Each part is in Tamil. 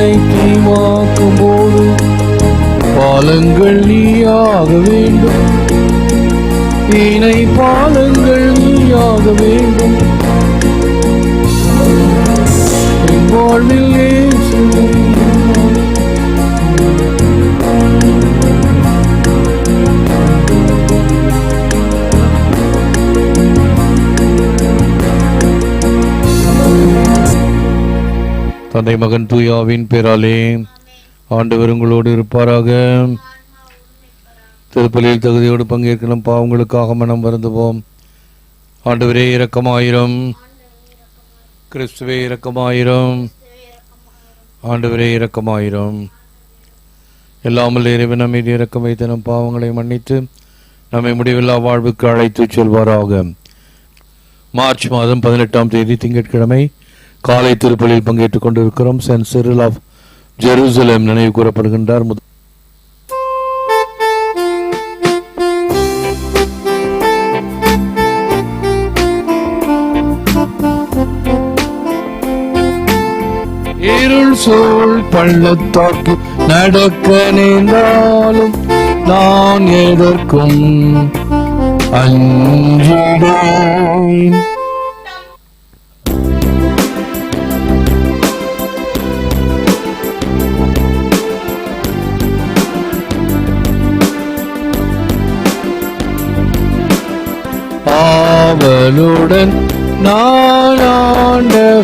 என்னை தீமாக்கும் போது பாலங்கள் நீயாக வேண்டும். இணை பாலங்கள் நீயாக வேண்டும். என் வாழ்வில் தந்தை மகன் தூயாவின் பேராலே ஆண்டவர் உங்களோடு இருப்பாராக. திருப்பலியில் தகுதியோடு பங்கேற்கணும் பாவங்களுக்காக மனம் வருந்துவோம். ஆண்டவரே இரக்கமாயிரம். கிறிஸ்துவே இரக்கமாயிரம். ஆண்டவரே இரக்கமாயிரம். எல்லாமல் இறைவன் நம்மீது இறக்கம் வைத்து நம் பாவங்களை மன்னித்து நம்மை முடிவில்லா வாழ்வுக்கு அழைத்துச் செல்வாராக. மார்ச் மாதம் பதினெட்டாம் தேதி திங்கட்கிழமை காலை திருப்பலியில் பங்கேற்றுக் கொண்டிருக்கிறோம். சென்ட் சிரில் ஆஃப் ஜெருசலேம் நினைவு கூறப்படுகின்றார். முத- இருள் சூழ் பள்ளத்தாக்கு நடக்க நேர்ந்தாலும் நான் எதற்கும் அஞ்சிடேன் ஆவலுடன் நான் ஆண்ட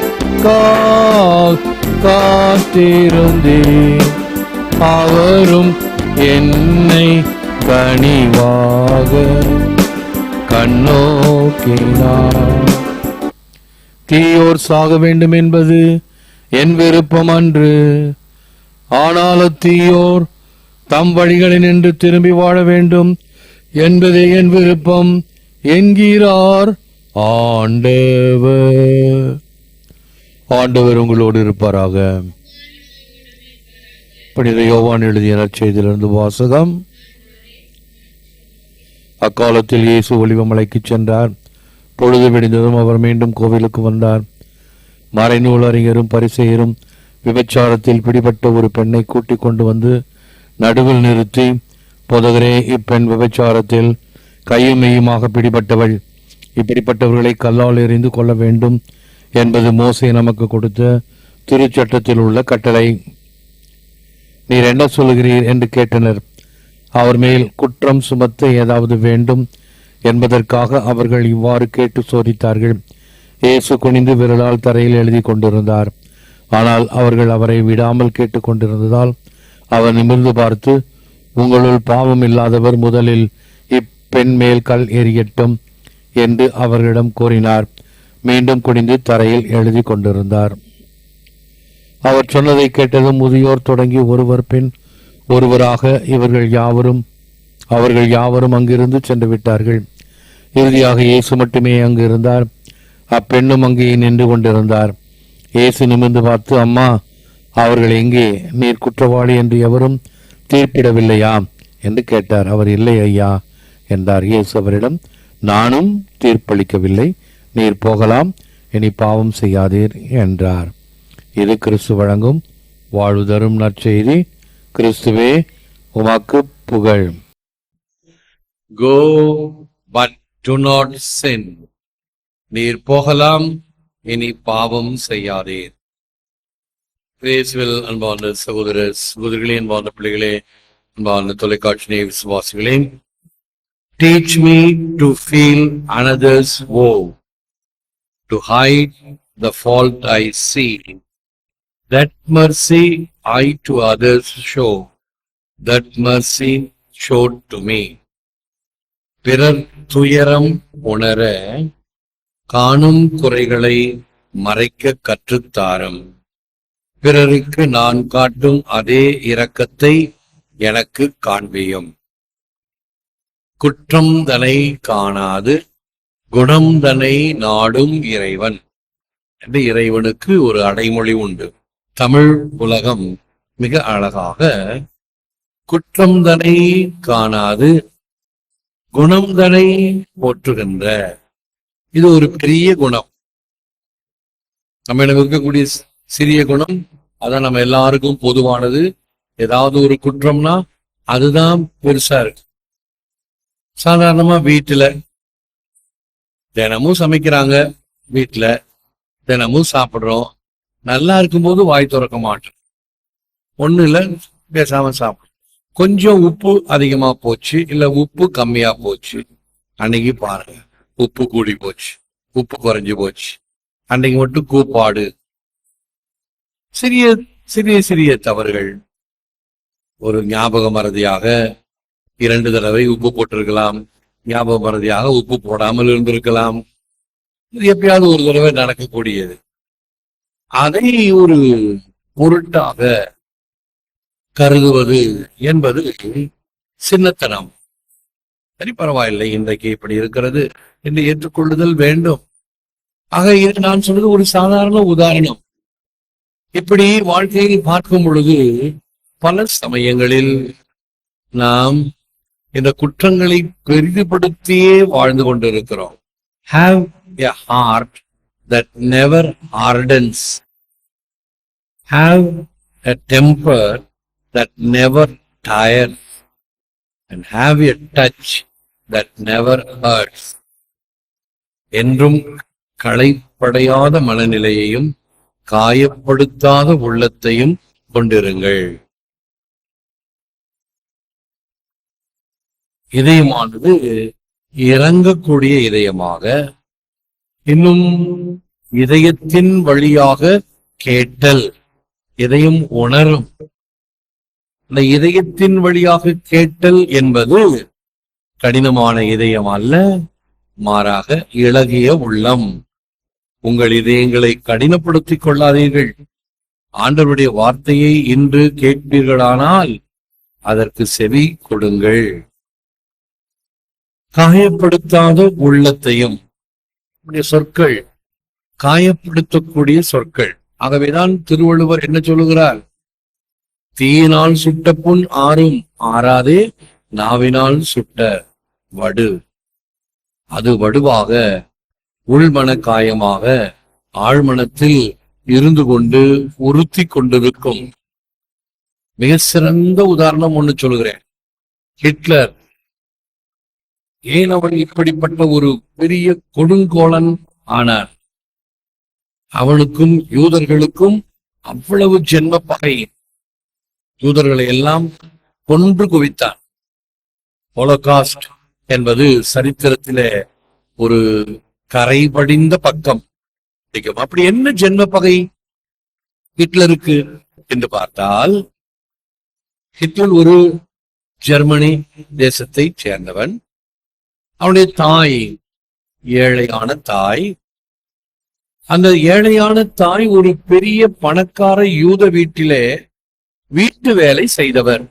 காத்திருந்தேன். அவரும் என்னை கனிவாக கண்ணோக்கினார். தீயோர் சாக வேண்டும் என்பது என் விருப்பம் அன்று. ஆனால் தீயோர் தம் வழிகளில் நின்று திரும்பி வாழ வேண்டும் என்பதே என் விருப்பம் என்கிறார். ஆண்டவர். ஆண்டவர் உங்களோடு இருப்பாராக. புனித யோவான் எழுதிய நற்செய்தியிலிருந்து வாசகம். அக்காலத்தில் இயேசு ஒளிவமலைக்கு சென்றார். பொழுது விடிந்ததும் அவர் மீண்டும் கோவிலுக்கு வந்தார். மறைநூல் அறிஞரும் பரிசெயரும் விபச்சாரத்தில் பிடிபட்ட ஒரு பெண்ணை கூட்டிக் கொண்டு வந்து நடுவில் நிறுத்தி பொதகரே இப்பெண் விபச்சாரத்தில் கையும் மெய்யுமாக பிடிபட்டவள். இப்படிப்பட்டவர்களை கல்லால் எறிந்து கொள்ள வேண்டும் என்பது மோசை நமக்கு கொடுத்த திருச்சட்டத்தில் உள்ள கட்டளை. நீர் என்ன சொல்கிறீர் என்று கேட்டனர். அவர் மேல் குற்றம் சுமத்த ஏதாவது வேண்டும் என்பதற்காக அவர்கள் இவ்வாறு கேட்டு சோதித்தார்கள். இயேசு குனிந்து விரலால் தரையில் எழுதி கொண்டிருந்தார். ஆனால் அவர்கள் அவரை விடாமல் கேட்டுக்கொண்டிருந்ததால் அவர் நிமிர்ந்து பார்த்து உங்களுள் பாவம் இல்லாதவர் முதலில் இப்பெண் மேல் கல் எறியட்டும். என்று அவர்களிடம் கூறினார். மீண்டும் குடிந்து தரையில் எழுதி கொண்டிருந்தார். அவர் சொன்னதை கேட்டதும் முதியோர் தொடங்கி ஒருவர் பின் ஒருவராக இவர்கள் யாவரும் அவர்கள் யாவரும் அங்கிருந்து சென்று விட்டார்கள். இறுதியாக இயேசு மட்டுமே அங்கு இருந்தார். அப்பெண்ணும் அங்கே நின்று கொண்டிருந்தார். இயேசு நிமிர்ந்து பார்த்து அம்மா அவர்கள் எங்கே? நீர் குற்றவாளி என்று எவரும் தீர்ப்பிடவில்லையா? என்று கேட்டார். அவர் இல்லை ஐயா என்றார். இயேசு அவரிடம் நானும் தீர்ப்பளிக்கவில்லை. நீர் போகலாம். இனி பாவம் செய்யாதீர் என்றார். இது கிறிஸ்து வழங்கும் வாழ்வு தரும் நற்செய்தி. கிறிஸ்துவே உமக்கு புகழ். Go but do not sin நீர் போகலாம். இனி பாவம் செய்யாதீர். கிரேஸ்வில் அன்பான சகோதர சகோதரிகளே அன்பான பிள்ளைகளே அன்பான தொலைக்காட்சி விசுவாசிகளே teach me to feel another's woe to hide the fault I see that mercy I to others show that mercy showed to me பிறர் துயரம் உணர காணும் குறைகளை மறைக்க கற்றுத்தாரும் பிறருக்கு நான் காட்டும் அதே இரக்கத்தை எனக்கு காண்பியும் குற்றம் தனை காணாது குணம் தனை நாடும் இறைவன். என்று இறைவனுக்கு ஒரு அடைமொழி உண்டு. தமிழ் உலகம் மிக அழகாக குற்றம் தனை காணாது குணம் தனை போற்றுகின்ற. இது ஒரு பெரிய குணம். நம்மிடம் இருக்கக்கூடிய சிறிய குணம் அதான் நம்ம எல்லாருக்கும் பொதுவானது. ஏதாவது ஒரு குற்றம்னா அதுதான் பெருசா இருக்கு. சாதாரணமா வீட்டுல தினமும் சமைக்கிறாங்க வீட்டுல தினமும் சாப்பிடுறோம். நல்லா இருக்கும்போது வாய் திறக்க மாட்டோம். ஒன்றும் இல்ல பேசாம சாப்பிடும் கொஞ்சம் உப்பு அதிகமா போச்சு இல்ல உப்பு கம்மியா போச்சு. அன்னைக்கு பாருங்க உப்பு கூடி போச்சு உப்பு குறைஞ்சு போச்சு. அன்னைக்கு மட்டும் கூப்பாடு. சிறிய சிறிய சிறிய தவறுகள். ஒரு ஞாபக மறதியாக இரண்டு தடவை உப்பு போட்டிருக்கலாம். ஞாபக மறதியாக உப்பு போடாமல் இருந்திருக்கலாம். இது எப்பயாவது ஒரு தடவை நடக்கக்கூடியது. அதை ஒரு பொருட்டாக கருதுவது என்பது சின்னத்தனம். சரி பரவாயில்லை. இன்றைக்கு இப்படி இருக்கிறது. என்று ஏற்றுக்கொள்ளுதல் வேண்டும். ஆக இது நான் சொல்றது ஒரு சாதாரண உதாரணம். இப்படி வாழ்க்கையை பார்க்கும் பொழுது பல சமயங்களில் நாம் இந்த குற்றங்களை பெரிதுபடுத்தியே வாழ்ந்து கொண்டிருக்கிறோம். Have a heart that never hardens. Have a temper that never tires. And have a touch that never hurts. என்றும் களைப்படையாத மனநிலையையும் காயப்படுத்தாத உள்ளத்தையும் கொண்டிருங்கள். இதயமானது இறங்கக்கூடிய இதயமாக இன்னும் இதயத்தின் வழியாக கேட்டல் இதயம் உணரும். இந்த இதயத்தின் வழியாக கேட்டல் என்பது கடினமான இதயம் அல்ல மாறாக இலகிய உள்ளம். உங்கள் இதயங்களை கடினப்படுத்திக் கொள்ளாதீர்கள். ஆண்டவருடைய வார்த்தையை இன்று கேட்பீர்களானால் அதற்கு செவி கொடுங்கள். காயப்படுத்தாத உள்ளத்தையும். சொற்கள் காயப்படுத்தக்கூடிய சொற்கள். ஆகவேதான் திருவள்ளுவர் என்ன சொல்லுகிறார்? தீயினால் சுட்ட புண் ஆறும் ஆறாதே நாவினால் சுட்ட வடு. அது வடுவாக உள்மன காயமாக ஆழ்மனத்தில் இருந்து கொண்டு உறுத்தி கொண்டிருக்கும். மிக சிறந்த உதாரணம் ஒண்ணு சொல்கிறேன் ஹிட்லர் ஏன் அவன் இப்படிப்பட்ட ஒரு பெரிய கொடுங்கோலன் ஆனார் அவனுக்கும் யூதர்களுக்கும் அவ்வளவு ஜென்ம பகை. யூதர்களை எல்லாம் கொன்று குவித்தான். ஹோலோகாஸ்ட் என்பது சரித்திரத்திலே ஒரு கரைபடிந்த பக்கம். அப்படி என்ன ஜென்ம பகை ஹிட்லருக்கு? என்று பார்த்தால் ஹிட்லர் ஒரு ஜெர்மனி தேசத்தைச் சேர்ந்தவன். அவனுடைய தாய் ஏழையான தாய். அந்த ஏழையான தாய் ஒரு பெரிய பணக்கார யூத வீட்டிலே வீட்டு வேலை செய்தவர்.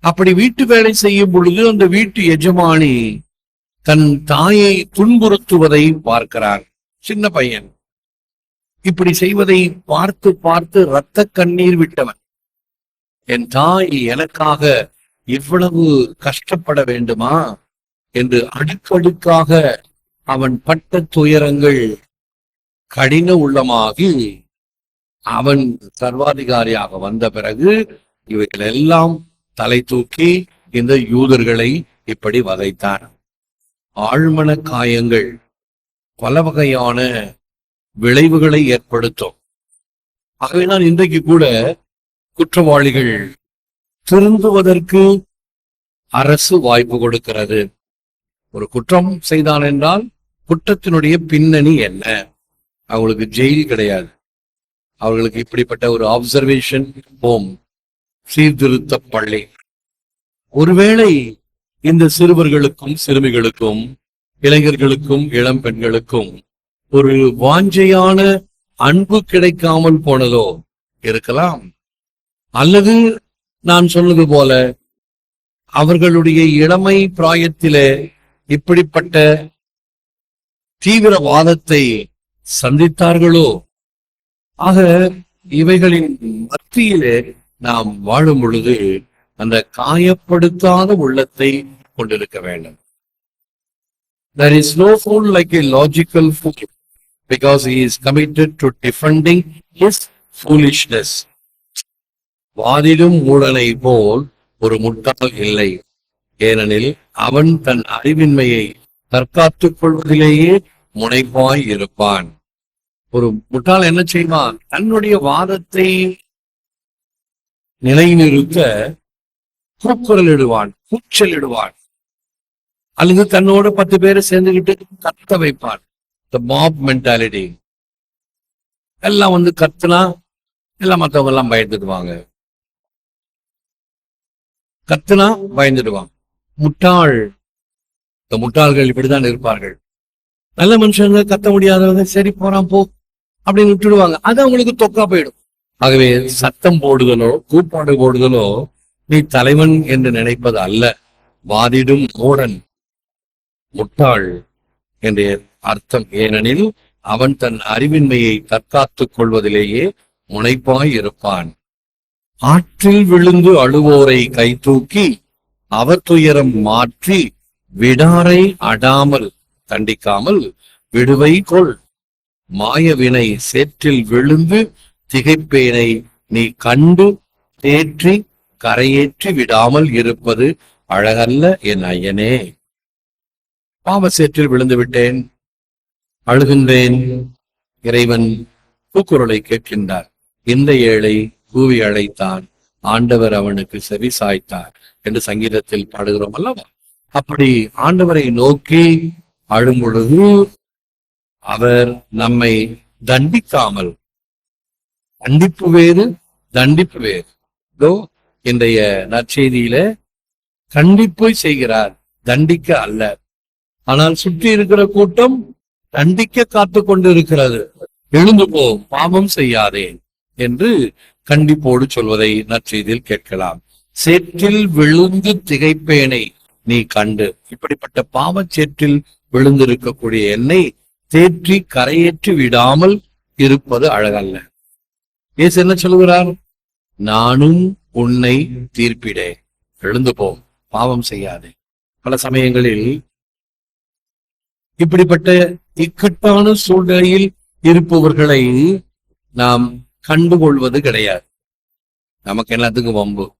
அப்படி வீட்டு வேலை செய்யும் பொழுது அந்த வீட்டு எஜமானி தன் தாயை துன்புறுத்துவதை பார்க்கிறார். சின்ன பையன். இப்படி செய்வதை பார்த்து பார்த்து இரத்த கண்ணீர் விட்டவன். என் தாய் எனக்காக இவ்வளவு கஷ்டப்பட வேண்டுமா? என்று அடுக்கடுக்காக அவன் பட்ட துயரங்கள் கடின உள்ளமாகி அவன் சர்வாதிகாரியாக வந்த பிறகு இவைகள் எல்லாம் தலை தூக்கி இந்த யூதர்களை இப்படி வதைத்தான். ஆழ்மன காயங்கள் பல வகையான விளைவுகளை ஏற்படுத்தும். ஆகவே நான் இன்றைக்கு கூட குற்றவாளிகள் திருந்துவதற்கு அரசு வாய்ப்பு கொடுக்கிறது. ஒரு குற்றம் செய்தான் என்றால் குற்றத்தினுடைய பின்னணி என்ன? அவங்களுக்கு ஜெயில் கிடையாது. அவர்களுக்கு இப்படிப்பட்ட ஒரு அப்சர்வேஷன் ஹோம் சீர்திருத்த பள்ளி. ஒருவேளை இந்த சிறுவர்களுக்கும் சிறுமிகளுக்கும் இளைஞர்களுக்கும் இளம் பெண்களுக்கும் ஒரு வாஞ்சையான அன்பு கிடைக்காமல் போனதோ இருக்கலாம். அல்லது நான் சொன்னது போல அவர்களுடைய இளமை பிராயத்திலே இப்படிப்பட்ட தீவிரவாதத்தை சந்தித்தார்களோ ஆக இவைகளின் மத்தியிலே நாம் வாழும் பொழுது அந்த காயப்படுத்தாத உள்ளத்தை கொண்டிருக்க வேண்டும் There is no fool like a logical fool because he is committed to defending his foolishness. வாதிடும் மூடனை போல் ஒரு முட்டாள் இல்லை. ஏனெனில் அவன் தன் அறிவின்மையை தற்காத்துக் கொள்வதிலேயே முனைப்பாய் இருப்பான். ஒரு முட்டாள் என்ன செய்வான்? தன்னுடைய வாதத்தை நிலைநிறுத்த கூக்குரலிடுவான் கூச்சலிடுவான். அல்லது தன்னோட பத்து பேரை சேர்ந்துகிட்டு கத்த வைப்பான். த மாப் மென்டாலிட்டி எல்லாம் வந்து கத்துனா எல்லாம் மற்றவங்க எல்லாம் பயந்துடுவாங்க கத்துனா பயந்துடுவான். முட்டாள். இந்த முட்டாள்கள் இப்படிதான் இருப்பார்கள். நல்ல மனுஷங்க கத்த முடியாதவங்க சரி போறான் போ அப்படின்னு விட்டுடுவாங்க. அது அவங்களுக்கு தொக்கா போயிடும். ஆகவே சத்தம் போடுதலோ கூப்பாடு போடுதலோ நீ தலைவன் என்று நினைப்பது அல்ல. வாதிடும் மூடன் முட்டாள் என்ற அர்த்தம். ஏனெனில் அவன் தன் அறிவின்மையை தற்காத்துக் கொள்வதிலேயே முனைப்பாய் இருப்பான். ஆற்றில் விழுந்து அழுவோரை கை தூக்கி அவர் துயரம் மாற்றி விடாரை அடாமல் தண்டிக்காமல் விடுவை கொள். மாயவினை சேற்றில் விழுந்து திகைப்பேனை நீ கண்டு தேற்றி கரையேற்றி விடாமல் இருப்பது அழகல்ல என் ஐயனே. பாவ சேற்றில் விழுந்து விட்டேன் அழுகின்றேன் இறைவன் கூக்குரலை கேட்கின்றார். இந்த ஏழை கூவி அழைத்தான். ஆண்டவர் அவனுக்கு செவி சாய்த்தார் என்று சங்கீதத்தில் பாடுகிறோம் அல்லவா? அப்படி ஆண்டவரை நோக்கி அழும் பொழுது அவர் நம்மை தண்டிக்காமல் தண்டிப்பு வேறு தண்டிப்பு வேறு. இதோ இன்றைய நற்செய்தியில கண்டிப்பை செய்கிறார் தண்டிக்க அல்ல. ஆனால் சுற்றி இருக்கிற கூட்டம் தண்டிக்க காத்து கொண்டு இருக்கிறது எழுந்து போ பாவம் செய்யாதே என்று கண்டிப்போடு சொல்வதை நற்செய்தியில் கேட்கலாம். சேற்றில் விழுந்து திகைப்பேனை நீ கண்டு. இப்படிப்பட்ட பாவச் சேற்றில் விழுந்திருக்கக்கூடிய என்னை தேற்றி கரையேற்றி விடாமல் இருப்பது அழகல்ல. ஏசு என்ன சொல்கிறார் நானும் உன்னை தீர்ப்பிடே. எழுந்து போ பாவம் செய்யாதே. பல சமயங்களில் இப்படிப்பட்ட இக்கட்டான சூழ்நிலையில் இருப்பவர்களை நாம் கண்டுகொள்வது கிடையாது. நமக்கு எல்லாத்துக்கும் வம்பு.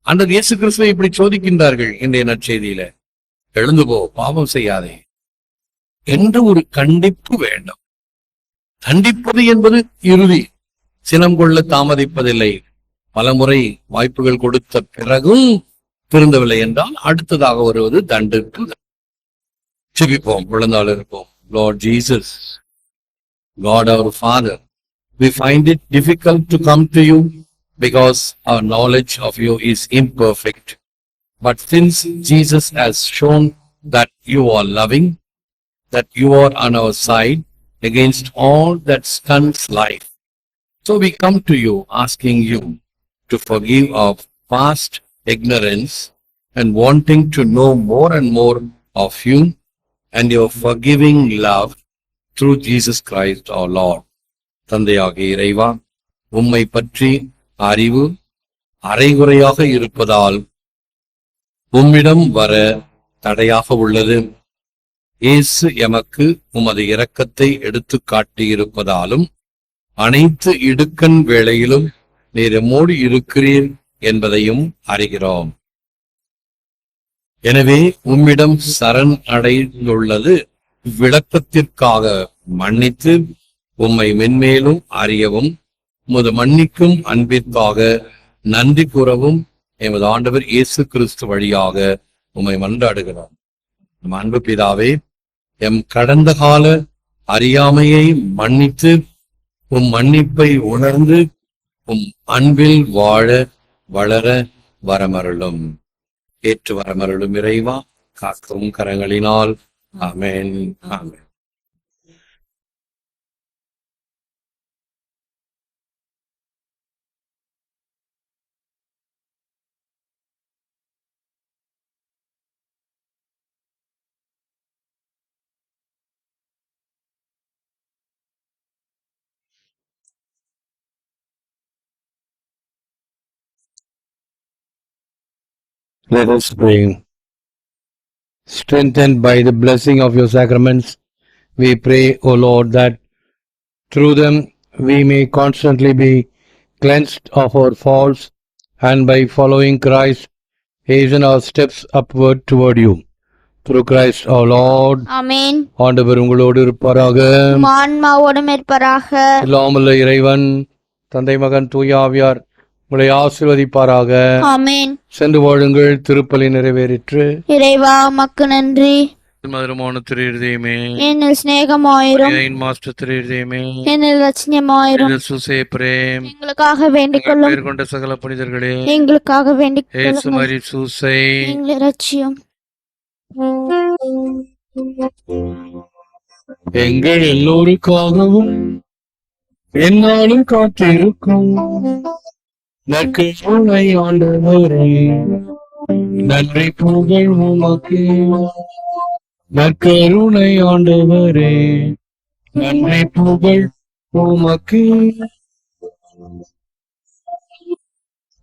அந்த இயேசு கிறிஸ்துவை இப்படி சோதிக்கின்றார்கள் இன்றைய நற்செய்தியில. எழுந்து போ பாவம் செய்யாதே. என்ற ஒரு கண்டிப்பு வேண்டும். கண்டிப்பது என்பது இறுதி. சினம் கொள்ள தாமதிப்பதில்லை. பலமுறை வாய்ப்புகள் கொடுத்த பிறகும் திருந்தவில்லை என்றால் அடுத்ததாக வருவது தண்டிப்பு ஜெபிப்போம் விழுந்தால் இருப்போம். Lord Jesus God our Father we find it difficult to come to you because our knowledge of you is imperfect. But since Jesus has shown that you are loving, that you are on our side against all that stunts life, so we come to you asking you to forgive our past ignorance and wanting to know more and more of you and your forgiving love through Jesus Christ our Lord. தந்தையாக இறைவா உம்மை பற்றி அறிவு அரைகுறையாக இருப்பதால் உம்மிடம் வர தடையாக உள்ளது. இயேசு எமக்கு உமது இரக்கத்தை எடுத்து காட்டியிருப்பதாலும் அனைத்து இடுக்கண் வேளையிலும் நீர் எம்மோடு இருக்கிறீர் என்பதையும் அறிகிறோம். எனவே உம்மிடம் சரண் அடைந்துள்ளது. விளக்கத்திற்காக மன்னித்து உம்மை மென்மேலும் அறியவும் உமது மன்னிக்கும் அன்பிற்காக நன்றி கூறவும் எமது ஆண்டவர் இயேசு கிறிஸ்து வழியாக உம்மை மன்றாடுகிறோம். நம் அன்பு பிதாவே எம் கடந்த கால அறியாமையை மன்னித்து உம் மன்னிப்பை உணர்ந்து உம் அன்பில் வாழ வளர வரமருளும். ஏற்று வரமருளும் இறைவா காக்கும் கரங்களினால். ஆமென் ஆமென். Let us pray. Strengthened by the blessing of your sacraments, we pray, O Lord, that through them we may constantly be cleansed of our faults and by following Christ, hasten our steps upward toward you. Through Christ our Lord, ஆமென் ஆண்டவர் உங்களோடு இருப்பாராக உம் ஆன்மாவோடும் இருப்பராக எல்லாமல்ல இறைவன் தந்தை மகன் தூயாவியார் உங்களை ஆசிர்வதிப்பாராக. ஆமென். சென்று வாழுங்கள் திருப்பலி நிறைவேறிற்று. இறைவா மக்கு நன்றி. மதுரமான திருதயமே என்னில் சிநேகமாயிரும். மாஸ்டர் திருதயமே என்னில் லட்சணியமாயிரும் சுசே பிரேம். எங்களுக்காக வேண்டிக் கொள்ளும். பேர் கொண்ட சகல புனிதர்களே. எங்களுக்காக வேண்டிக் ஏசு கொள்ளும். மரி சூசை. எங்களை ரட்சியும் எங்கள் ஆண்டவரே. நன்றி புகழ் உமக்கு. நற்கருணை ஆண்டவரே. நன்றி புகழ் உமக்கு.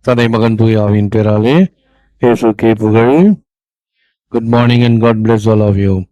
தந்தை மகன் தூயாவின் பேராலே இயேசுக்கே புகழ். Good morning and God bless all of you